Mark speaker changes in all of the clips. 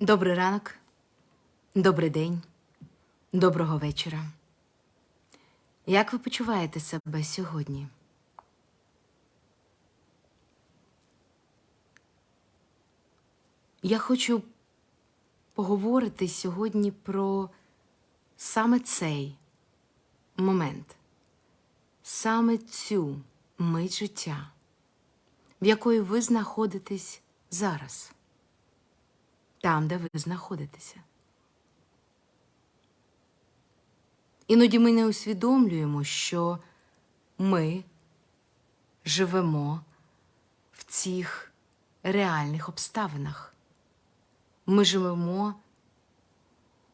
Speaker 1: Добрий ранок, добрий день, доброго вечора. Як ви почуваєте себе сьогодні? Я хочу поговорити сьогодні про саме цей момент, саме цю мить життя, в якої ви знаходитесь зараз там, де ви знаходитеся. Іноді ми не усвідомлюємо, що ми живемо в цих реальних обставинах. Ми живемо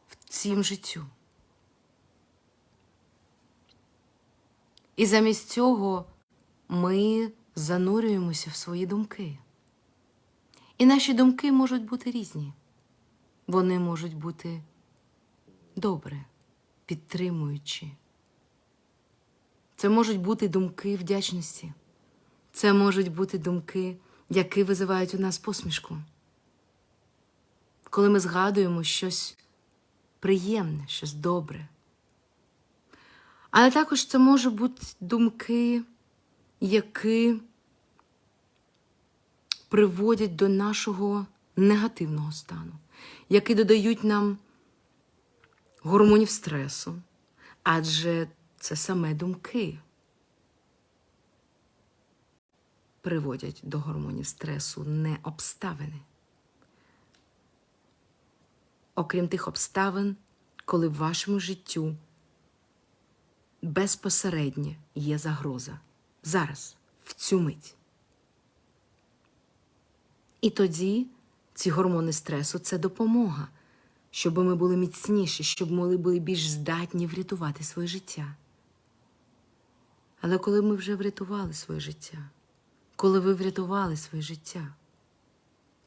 Speaker 1: в цім життю. І замість цього ми занурюємося в свої думки. І наші думки можуть бути різні. Вони можуть бути добре, підтримуючі. Це можуть бути думки вдячності. Це можуть бути думки, які визивають у нас посмішку. Коли ми згадуємо щось приємне, щось добре. Але також це можуть бути думки, які приводять до нашого негативного стану, які додають нам гормонів стресу, адже це саме думки приводять до гормонів стресу, не обставини. Окрім тих обставин, коли в вашому життю безпосередньо є загроза. Зараз, в цю мить. І тоді ці гормони стресу це допомога, щоб ми були міцніші, щоб ми були більш здатні врятувати своє життя. Але коли ми вже врятували своє життя, коли ви врятували своє життя,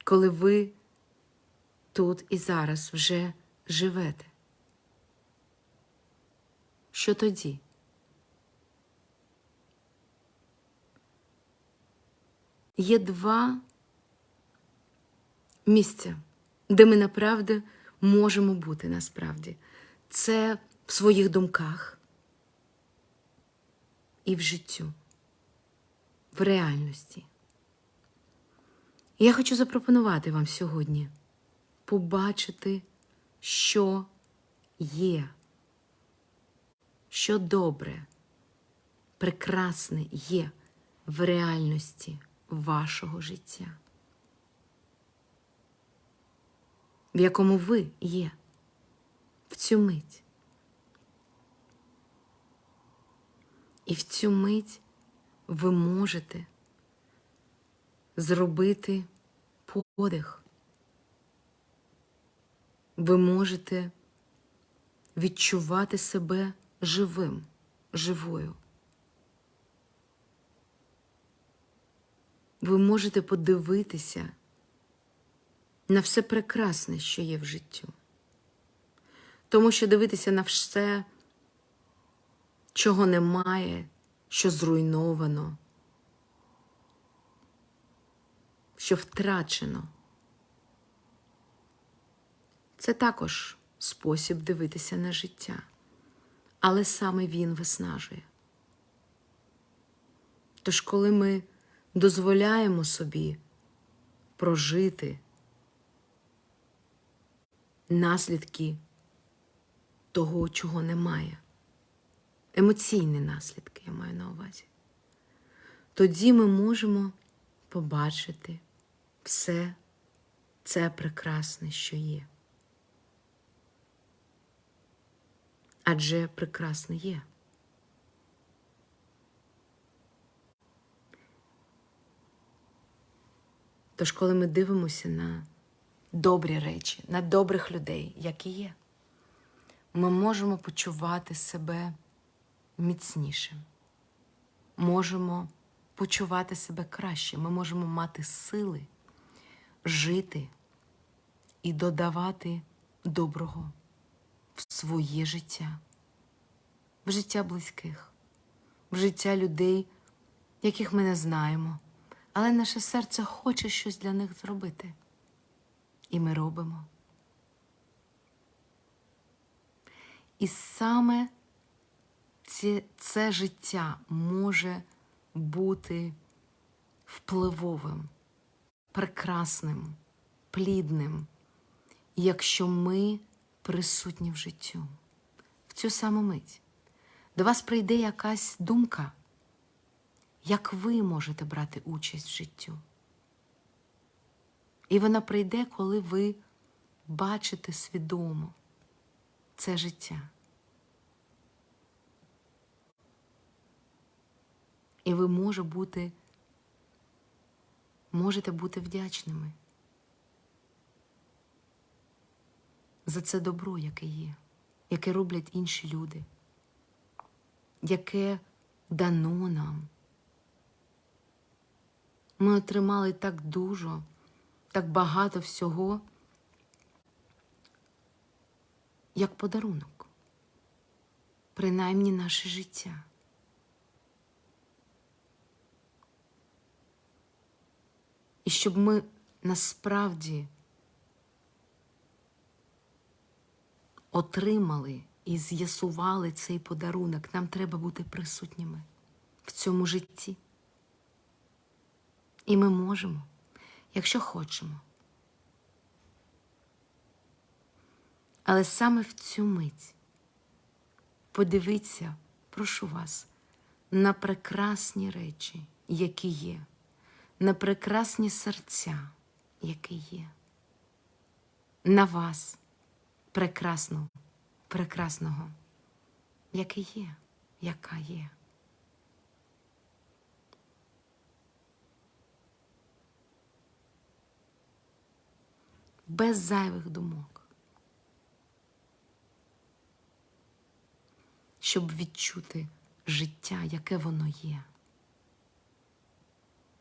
Speaker 1: коли ви тут і зараз вже живете, що тоді? Є два місця, де ми направді можемо бути насправді. Це в своїх думках і в життю, в реальності. Я хочу запропонувати вам сьогодні побачити, що є, що добре, прекрасне є в реальності вашого життя. В якому ви є в цю мить. І в цю мить ви можете зробити подих. Ви можете відчувати себе живим, живою. Ви можете подивитися на все прекрасне, що є в життю. Тому що дивитися на все, чого немає, що зруйновано, що втрачено. Це також спосіб дивитися на життя, але саме він виснажує. Тож, коли ми дозволяємо собі прожити наслідки того, чого немає. Емоційні наслідки я маю на увазі. Тоді ми можемо побачити все це прекрасне, що є. Адже прекрасне є. Тож, коли ми дивимося на добрі речі, на добрих людей, які є. Ми можемо почувати себе міцнішим, можемо почувати себе краще, ми можемо мати сили жити і додавати доброго в своє життя, в життя близьких, в життя людей, яких ми не знаємо, але наше серце хоче щось для них зробити. І ми робимо. І саме це, це життя може бути впливовим, прекрасним, плідним, якщо ми присутні в життю, в цю саму мить. До вас прийде якась думка, як ви можете брати участь в життю. І вона прийде, коли ви бачите свідомо це життя. І ви може бути, можете бути вдячними за це добро, яке є, яке роблять інші люди, яке дано нам. Ми отримали так дуже, так багато всього, як подарунок, принаймні наше життя. І щоб ми насправді отримали і з'ясували цей подарунок, нам треба бути присутніми в цьому житті. І ми можемо, якщо хочемо. Але саме в цю мить подивіться, прошу вас, на прекрасні речі, які є, на прекрасні серця, які є, на вас, прекрасну, прекрасного, який є, яка є. Без зайвих думок. щоб відчути життя, яке воно є.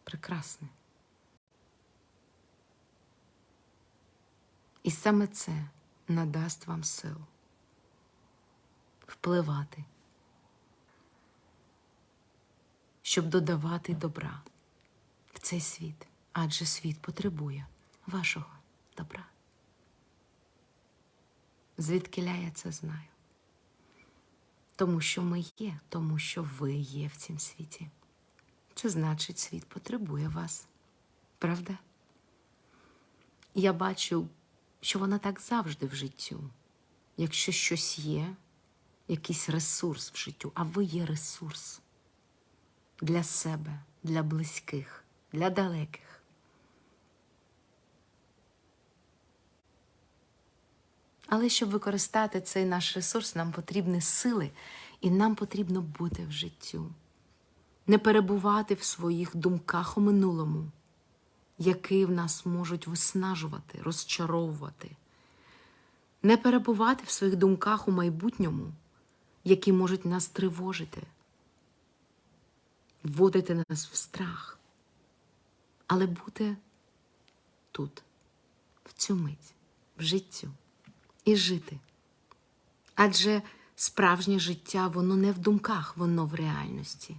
Speaker 1: Прекрасне. І саме це надасть вам сил впливати, щоб додавати добра в цей світ, адже світ потребує вашого добра. Звідки я це знаю? Тому що ми є, тому що ви є в цім світі. Це значить, світ потребує вас. Правда? Я бачу, що вона так завжди в життю. Якщо щось є, якийсь ресурс в життю, а ви є ресурс для себе, для близьких, для далеких. Але щоб використати цей наш ресурс, нам потрібні сили, і нам потрібно бути в життю, не перебувати в своїх думках у минулому, які в нас можуть виснажувати, розчаровувати, не перебувати в своїх думках у майбутньому, які можуть нас тривожити, вводити нас в страх, але бути тут, в цю мить, в життю і жити. Адже справжнє життя воно не в думках, воно в реальності.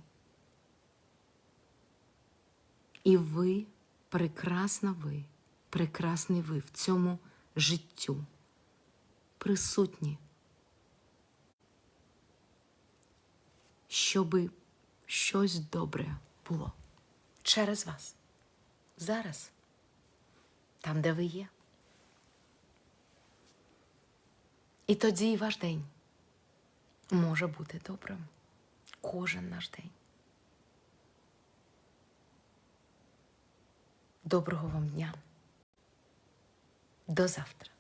Speaker 1: І ви, прекрасна ви, прекрасний ви в цьому життю, присутні, щоби щось добре було через вас. Зараз, там, де ви є. І тоді ваш день може бути добрим. Кожен наш день. Доброго вам дня. До завтра.